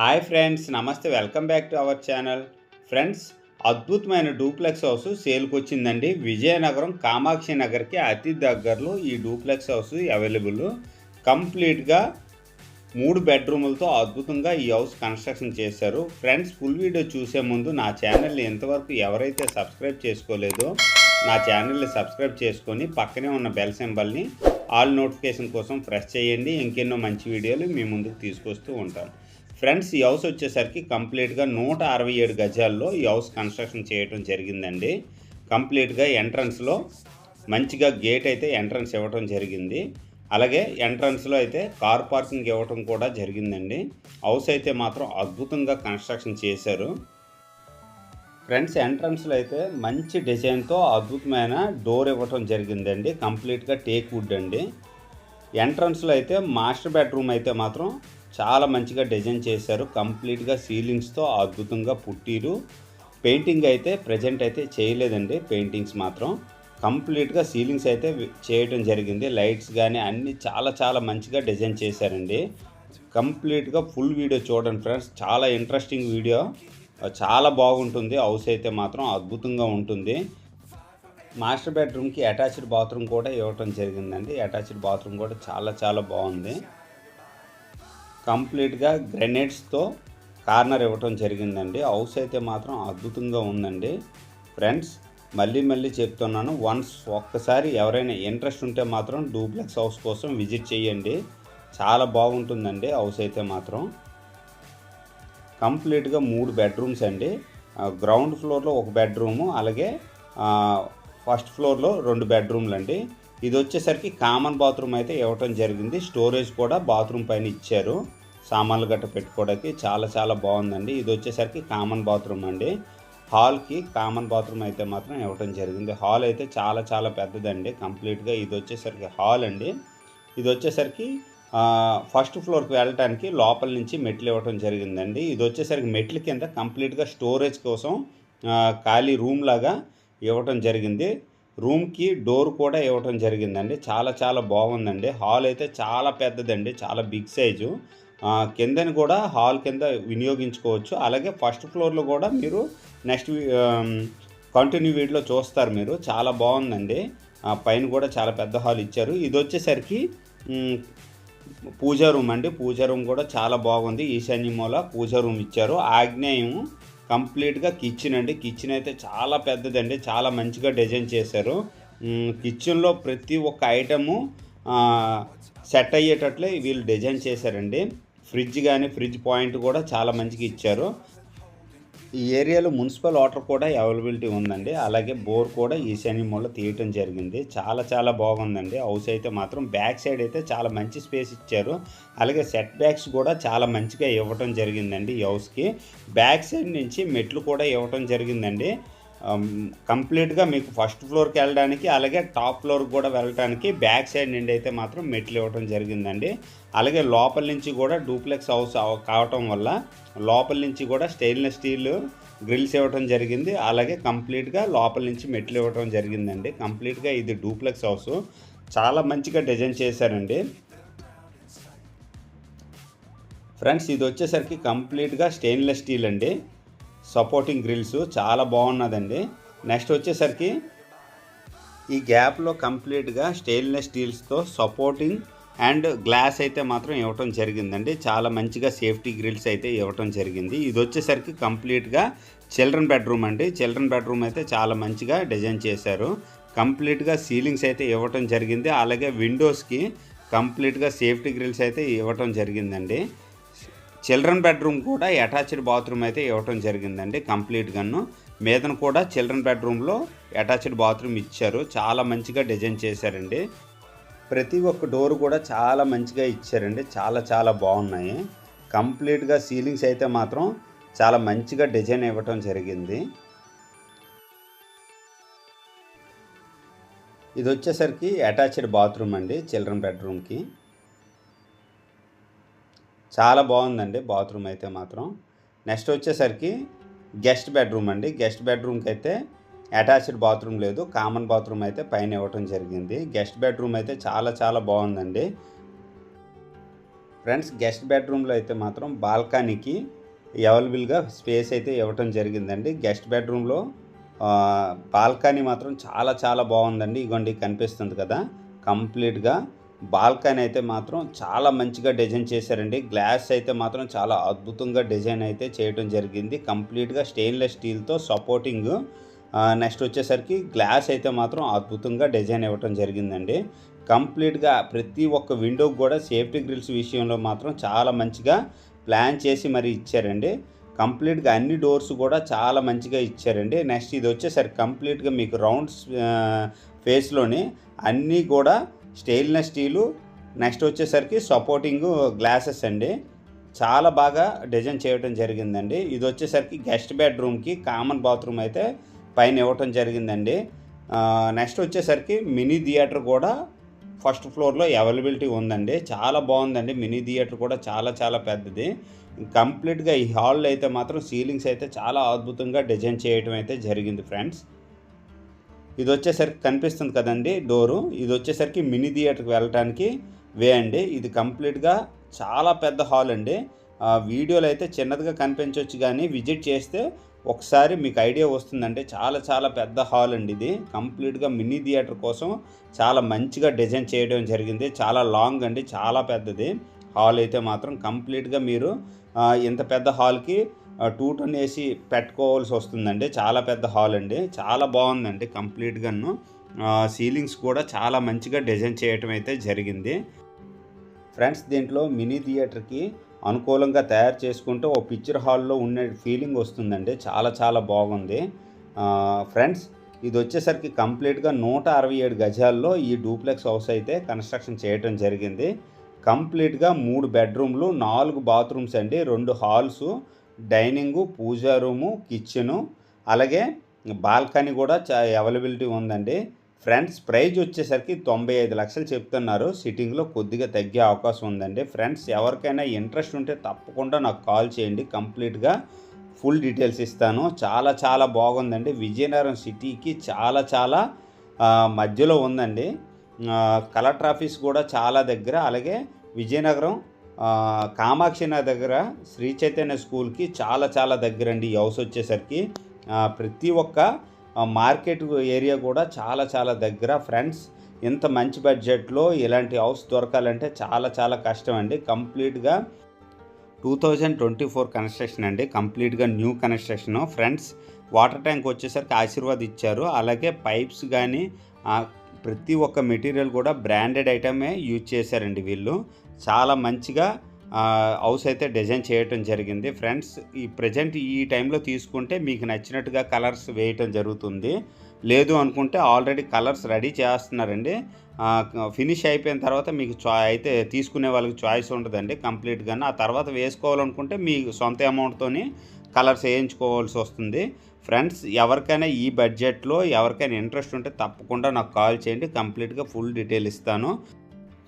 Hi friends నమస్తే. Welcome back to our channel. Friends అద్భుతమైన duplex house సేల్కి వచ్చిందండి విజయనగరం కామాక్షి నగర్కి అతి దగ్గరలో ఈ డూప్లెక్స్ హౌస్ అవైలబుల్. కంప్లీట్గా మూడు బెడ్రూములతో అద్భుతంగా ఈ హౌస్ కన్స్ట్రక్షన్ చేశారు. ఫ్రెండ్స్ ఫుల్ వీడియో చూసే ముందు నా ఛానల్ని ఇంతవరకు ఎవరైతే సబ్స్క్రైబ్ చేసుకోలేదో నా ఛానల్ని సబ్స్క్రైబ్ చేసుకొని పక్కనే ఉన్న బెల్ సింబల్ని ఆల్ నోటిఫికేషన్ కోసం ప్రెస్ చేయండి. ఇంకెన్నో మంచి వీడియోలు మీ ముందుకు తీసుకొస్తూ ఉంటాను ఫ్రెండ్స్ ఈ హౌస్ వచ్చేసరికి కంప్లీట్గా నూట అరవై ఏడు గజాల్లో ఈ హౌస్ కన్స్ట్రక్షన్ చేయడం జరిగిందండి. కంప్లీట్గా ఎంట్రన్స్లో మంచిగా గేట్ అయితే ఎంట్రన్స్ ఇవ్వటం జరిగింది. అలాగే ఎంట్రన్స్లో అయితే కార్ పార్కింగ్ ఇవ్వటం కూడా జరిగిందండి. హౌస్ అయితే మాత్రం అద్భుతంగా కన్స్ట్రక్షన్ చేశారు. ఫ్రెండ్స్ ఎంట్రన్స్లో అయితే మంచి డిజైన్తో అద్భుతమైన డోర్ ఇవ్వటం జరిగిందండి. కంప్లీట్గా టేక్ వుడ్ అండి. ఎంట్రన్స్లో అయితే మాస్టర్ బెడ్రూమ్ అయితే మాత్రం చాలా మంచిగా డిజైన్ చేశారు. కంప్లీట్గా సీలింగ్స్తో అద్భుతంగా పుట్టిరు. పెయింటింగ్ అయితే ప్రజెంట్ అయితే చేయలేదండి పెయింటింగ్స్ మాత్రం. కంప్లీట్గా సీలింగ్స్ అయితే చేయటం చేయడం జరిగింది. లైట్స్ కానీ అన్నీ చాలా చాలా మంచిగా డిజైన్ చేశారండి. కంప్లీట్గా ఫుల్ వీడియో చూడండి ఫ్రెండ్స్. చాలా ఇంట్రెస్టింగ్ వీడియో. చాలా బాగుంటుంది. హౌస్ అయితే మాత్రం అద్భుతంగా ఉంటుంది. మాస్టర్ బెడ్రూమ్కి అటాచ్డ్ బాత్రూమ్ కూడా ఇవ్వటం జరిగిందండి. అటాచ్డ్ బాత్రూమ్ కూడా చాలా చాలా బాగుంది. కంప్లీట్గా గ్రెనేడ్స్తో కార్నర్ ఇవ్వటం జరిగిందండి. హౌస్ అయితే మాత్రం అద్భుతంగా ఉందండి. ఫ్రెండ్స్ మళ్ళీ మళ్ళీ చెప్తున్నాను వన్స్ ఒక్కసారి ఎవరైనా ఇంట్రెస్ట్ ఉంటే మాత్రం డూప్లెక్స్ హౌస్ కోసం విజిట్ చేయండి. చాలా బాగుంటుందండి హౌస్ అయితే మాత్రం. కంప్లీట్గా మూడు బెడ్రూమ్స్ అండి. గ్రౌండ్ ఫ్లోర్లో ఒక బెడ్రూము అలాగే ఫస్ట్ ఫ్లోర్లో రెండు బెడ్రూమ్లు అండి ఇది వచ్చేసరికి కామన్ బాత్రూమ్ అయితే ఇవ్వటం జరిగింది. స్టోరేజ్ కూడా బాత్రూమ్ పైన ఇచ్చారు. సామాన్లు గట్ట పెట్టుకోవడానికి చాలా చాలా బాగుందండి. ఇది వచ్చేసరికి కామన్ బాత్రూమ్ అండి హాల్కి కామన్ బాత్రూమ్ అయితే మాత్రం ఇవ్వటం జరిగింది. హాల్ అయితే చాలా చాలా పెద్దదండి. కంప్లీట్గా ఇది వచ్చేసరికి హాల్ అండి. ఇది వచ్చేసరికి ఫస్ట్ ఫ్లోర్కి వెళ్ళటానికి లోపల నుంచి మెట్లు ఇవ్వటం జరిగిందండి. ఇది వచ్చేసరికి మెట్ల కింద కంప్లీట్గా స్టోరేజ్ కోసం ఖాళీ రూమ్ లాగా ఇవ్వటం జరిగింది. రూమ్కి డోర్ కూడా ఇవ్వటం జరిగిందండి. చాలా చాలా బాగుందండి. హాల్ అయితే చాలా పెద్దదండి. చాలా బిగ్ సైజు. కిందని కూడా హాల్ కింద వినియోగించుకోవచ్చు. అలాగే ఫస్ట్ ఫ్లోర్లో కూడా మీరు నెక్స్ట్ కంటిన్యూ వీడియోలో చూస్తారు మీరు. చాలా బాగుందండి. పైన కూడా చాలా పెద్ద హాల్ ఇచ్చారు. ఇది వచ్చేసరికి పూజా రూమ్ అండి. పూజా రూమ్ కూడా చాలా బాగుంది. ఈశాన్య మూల పూజా రూమ్ ఇచ్చారు. ఆగ్నేయం కంప్లీట్గా కిచెన్ అండి. కిచెన్ అయితే చాలా పెద్దదండి. చాలా మంచిగా డిజైన్ చేశారు. కిచెన్లో ప్రతి ఒక్క ఐటము సెట్ అయ్యేటట్లే వీళ్ళు డిజైన్ చేశారండి. ఫ్రిడ్జ్ కానీ ఫ్రిడ్జ్ పాయింట్ కూడా చాలా మంచిగా ఇచ్చారు. ఈ ఏరియాలో మున్సిపల్ వాటర్ కూడా అవైలబిలిటీ ఉందండి. అలాగే బోర్ కూడా ఈశాన్య మూల తీయటం జరిగింది. చాలా చాలా బాగుందండి. హౌస్ అయితే మాత్రం బ్యాక్ సైడ్ అయితే చాలా మంచి స్పేస్ ఇచ్చారు. అలాగే సెట్ బ్యాక్స్ కూడా చాలా మంచిగా ఇవ్వటం జరిగిందండి ఈ హౌస్కి. బ్యాక్ సైడ్ నుంచి మెట్లు కూడా ఇవ్వటం జరిగిందండి. Um, కంప్లీట్గా మీకు ఫస్ట్ ఫ్లోర్కి వెళ్ళడానికి అలాగే టాప్ ఫ్లోర్కి కూడా వెళ్ళడానికి బ్యాక్ సైడ్ నుండి అయితే మాత్రం మెట్లు ఇవ్వటం జరిగిందండి. అలాగే లోపల నుంచి కూడా డూప్లెక్స్ హౌస్ కావటం వల్ల లోపల నుంచి కూడా స్టెయిన్లెస్ స్టీల్ గ్రిల్స్ ఇవ్వటం జరిగింది. అలాగే కంప్లీట్గా లోపల నుంచి మెట్లు ఇవ్వటం జరిగిందండి. కంప్లీట్గా ఇది డూప్లెక్స్ హౌస్. చాలా మంచిగా డిజైన్ చేశారండి. ఫ్రెండ్స్ ఇది వచ్చేసరికి కంప్లీట్గా స్టెయిన్లెస్ స్టీల్ అండి. సపోర్టింగ్ గ్రిల్స్ చాలా బాగున్నదండి. నెక్స్ట్ వచ్చేసరికి ఈ గ్యాప్లో కంప్లీట్గా స్టెయిన్లెస్ స్టీల్స్తో సపోర్టింగ్ అండ్ గ్లాస్ అయితే మాత్రం ఇవ్వటం జరిగిందండి. చాలా మంచిగా సేఫ్టీ గ్రిల్స్ అయితే ఇవ్వటం జరిగింది. ఇది వచ్చేసరికి కంప్లీట్గా చిల్డ్రన్ బెడ్రూమ్ అండి. చిల్డ్రన్ బెడ్రూమ్ అయితే చాలా మంచిగా డిజైన్ చేశారు. కంప్లీట్గా సీలింగ్స్ అయితే ఇవ్వటం జరిగింది. అలాగే విండోస్కి కంప్లీట్గా సేఫ్టీ గ్రిల్స్ అయితే ఇవ్వటం జరిగిందండి. చిల్డ్రన్ బెడ్రూమ్ కూడా అటాచ్డ్ బాత్రూమ్ అయితే ఇవ్వటం జరిగిందండి కంప్లీట్గాను మీదన కూడా చిల్డ్రన్ బెడ్రూమ్లో అటాచ్డ్ బాత్రూమ్ ఇచ్చారు. చాలా మంచిగా డిజైన్ చేశారండి. ప్రతి ఒక్క డోర్ కూడా చాలా మంచిగా ఇచ్చారండి. చాలా చాలా బాగున్నాయి. కంప్లీట్గా సీలింగ్స్ అయితే మాత్రం చాలా మంచిగా డిజైన్ ఇవ్వటం జరిగింది. ఇది వచ్చేసరికి అటాచ్డ్ బాత్రూమ్ అండి చిల్డ్రన్ బెడ్రూమ్కి. చాలా బాగుందండి బాత్రూమ్ అయితే మాత్రం. నెక్స్ట్ వచ్చేసరికి గెస్ట్ బెడ్రూమ్ అండి. గెస్ట్ బెడ్రూమ్కి అయితే అటాచ్డ్ బాత్రూమ్ లేదు. కామన్ బాత్రూమ్ అయితే పైన ఇవ్వటం జరిగింది. గెస్ట్ బెడ్రూమ్ అయితే చాలా చాలా బాగుందండి. ఫ్రెండ్స్ గెస్ట్ బెడ్రూమ్లో అయితే మాత్రం బాల్కనీకి అవైలబుల్గా స్పేస్ అయితే ఇవ్వటం జరిగిందండి. గెస్ట్ బెడ్రూమ్లో బాల్కనీ మాత్రం చాలా చాలా బాగుందండి. ఇగోండి కనిపిస్తుంది కదా. కంప్లీట్గా బాల్కనీ అయితే మాత్రం చాలా మంచిగా డిజైన్ చేశారండి. గ్లాస్ అయితే మాత్రం చాలా అద్భుతంగా డిజైన్ అయితే చేయడం జరిగింది. కంప్లీట్గా స్టెయిన్లెస్ స్టీల్తో సపోర్టింగ్ నెక్స్ట్ వచ్చేసరికి గ్లాస్ అయితే మాత్రం అద్భుతంగా డిజైన్ ఇవ్వటం జరిగిందండి. కంప్లీట్గా ప్రతి ఒక్క విండోకి కూడా సేఫ్టీ గ్రిల్స్ విషయంలో మాత్రం చాలా మంచిగా ప్లాన్ చేసి మరి ఇచ్చారండి. కంప్లీట్గా అన్ని డోర్స్ కూడా చాలా మంచిగా ఇచ్చారండి. నెక్స్ట్ ఇది వచ్చేసరికి కంప్లీట్గా మీకు రౌండ్స్ ఫేస్లోని అన్నీ కూడా స్టెయిన్లెస్ స్టీలు. నెక్స్ట్ వచ్చేసరికి సపోర్టింగ్ గ్లాసెస్ అండి. చాలా బాగా డిజైన్ చేయడం జరిగిందండి. ఇది వచ్చేసరికి గెస్ట్ బెడ్రూమ్కి కామన్ బాత్రూమ్ అయితే పైన ఇవ్వటం జరిగిందండి. నెక్స్ట్ వచ్చేసరికి మినీ థియేటర్ కూడా ఫస్ట్ ఫ్లోర్లో అవైలబిలిటీ ఉందండి. చాలా బాగుందండి. మినీ థియేటర్ కూడా చాలా చాలా పెద్దది. కంప్లీట్గా ఈ హాల్ అయితే మాత్రం సీలింగ్స్ అయితే చాలా అద్భుతంగా డిజైన్ చేయడం అయితే జరిగింది ఫ్రెండ్స్. ఇది వచ్చేసరికి కనిపిస్తుంది కదండి డోరు. ఇది వచ్చేసరికి మినీ థియేటర్కి వెళ్ళటానికి వే అండి. ఇది కంప్లీట్గా చాలా పెద్ద హాల్ అండి. వీడియోలు అయితే చిన్నదిగా కనిపించవచ్చు కానీ విజిట్ చేస్తే ఒకసారి మీకు ఐడియా వస్తుందంటే చాలా చాలా పెద్ద హాల్ అండి ఇది. కంప్లీట్గా మినీ థియేటర్ కోసం చాలా మంచిగా డిజైన్ చేయడం జరిగింది. చాలా లాంగ్ అండి చాలా పెద్దది. హాల్ అయితే మాత్రం కంప్లీట్గా మీరు ఇంత పెద్ద హాల్కి టూ టన్ ఏసీ పెట్టుకోవాల్సి వస్తుందండి. చాలా పెద్ద హాల్ అండి. చాలా బాగుందండి కంప్లీట్గాను సీలింగ్స్ కూడా చాలా మంచిగా డిజైన్ చేయటం అయితే జరిగింది. ఫ్రెండ్స్ దీంట్లో మినీ థియేటర్కి అనుకూలంగా తయారు చేసుకుంటే ఓ పిక్చర్ హాల్లో ఉండే ఫీలింగ్ వస్తుందండి. చాలా చాలా బాగుంది. ఫ్రెండ్స్ ఇది వచ్చేసరికి కంప్లీట్గా నూట అరవై ఏడు గజాల్లో ఈ డూప్లెక్స్ హౌస్ అయితే కన్స్ట్రక్షన్ చేయడం జరిగింది. కంప్లీట్గా మూడు బెడ్రూమ్లు నాలుగు బాత్రూమ్స్ అండి రెండు halls dining puja room kitchen అలాగే బాల్కనీ కూడా చా అవైలబిలిటీ ఉందండి. ఫ్రెండ్స్ ప్రైజ్ వచ్చేసరికి తొంభై ఐదు లక్షలు చెప్తున్నారు. సిట్టింగ్లో కొద్దిగా తగ్గే అవకాశం ఉందండి. ఫ్రెండ్స్ ఎవరికైనా ఇంట్రెస్ట్ ఉంటే తప్పకుండా నాకు కాల్ చేయండి. కంప్లీట్గా ఫుల్ డీటెయిల్స్ ఇస్తాను. చాలా చాలా బాగుందండి. విజయనగరం సిటీకి చాలా చాలా మధ్యలో ఉందండి. కలెక్టర్ ఆఫీస్ కూడా చాలా దగ్గర. అలాగే విజయనగరం కామాక్షి నా దగ్గర శ్రీ చైతన్య స్కూల్కి చాలా చాలా దగ్గర అండి ఈ హౌస్ వచ్చేసరికి ప్రతి ఒక్క మార్కెట్ ఏరియా కూడా చాలా చాలా దగ్గర. ఫ్రెండ్స్ ఇంత మంచి బడ్జెట్లో ఇలాంటి హౌస్ దొరకాలంటే చాలా చాలా కష్టం అండి కంప్లీట్గా two thousand twenty four construction అండి. కంప్లీట్గా new construction. Friends water tank వచ్చేసరికి ఆశీర్వాద్ ఇచ్చారు అలాగే పైప్స్ కానీ ప్రతి ఒక్క మెటీరియల్ కూడా బ్రాండెడ్ ఐటమే యూజ్ చేశారండి వీళ్ళు. చాలా మంచిగా హౌస్ అయితే డిజైన్ చేయటం జరిగింది. ఫ్రెండ్స్ ఈ ప్రజెంట్ ఈ టైంలో తీసుకుంటే మీకు నచ్చినట్టుగా కలర్స్ వేయటం జరుగుతుంది. లేదు అనుకుంటే ఆల్రెడీ కలర్స్ రెడీ చేస్తున్నారండి. ఫినిష్ అయిపోయిన తర్వాత మీకు చా అయితే తీసుకునే వాళ్ళకి చాయిస్ ఉంటుందండి కంప్లీట్గా ఆ తర్వాత వేసుకోవాలనుకుంటే మీ సొంత అమౌంట్తో కలర్స్ వేయించుకోవాల్సి వస్తుంది. ఫ్రెండ్స్ ఎవరికైనా ఈ బడ్జెట్లో ఎవరికైనా ఇంట్రెస్ట్ ఉంటే తప్పకుండా నాకు కాల్ చేయండి కంప్లీట్గా ఫుల్ డీటెయిల్ ఇస్తాను.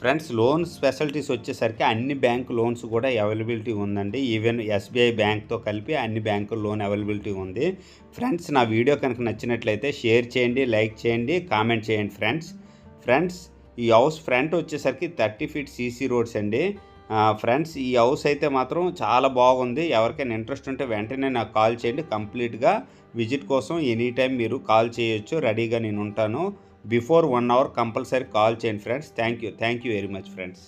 ఫ్రెండ్స్ లోన్ స్పెషాలిటీస్ వచ్చేసరికి అన్ని బ్యాంకు లోన్స్ కూడా అవైలబిలిటీ ఉందండి. ఈవెన్ ఎస్బీఐ బ్యాంక్తో కలిపి అన్ని బ్యాంకు లోన్ అవైలబిలిటీ ఉంది. ఫ్రెండ్స్ నా వీడియో కనుక నచ్చినట్లయితే షేర్ చేయండి లైక్ చేయండి కామెంట్ చేయండి ఫ్రెండ్స్. ఫ్రెండ్స్ ఈ హౌస్ ఫ్రంట్ వచ్చేసరికి థర్టీ ఫీట్ సీసీ రోడ్స్ అండి. ఫ్రెండ్స్ ఈ హౌస్ అయితే మాత్రం చాలా బాగుంది. ఎవరికైనా ఇంట్రెస్ట్ ఉంటే వెంటనే నాకు కాల్ చేయండి. కంప్లీట్గా విజిట్ కోసం ఎనీ టైం మీరు కాల్ చేయొచ్చు. రెడీగా నేను ఉంటాను. Before one hour compulsory call చేయండి friends. Thank you thank you very much friends.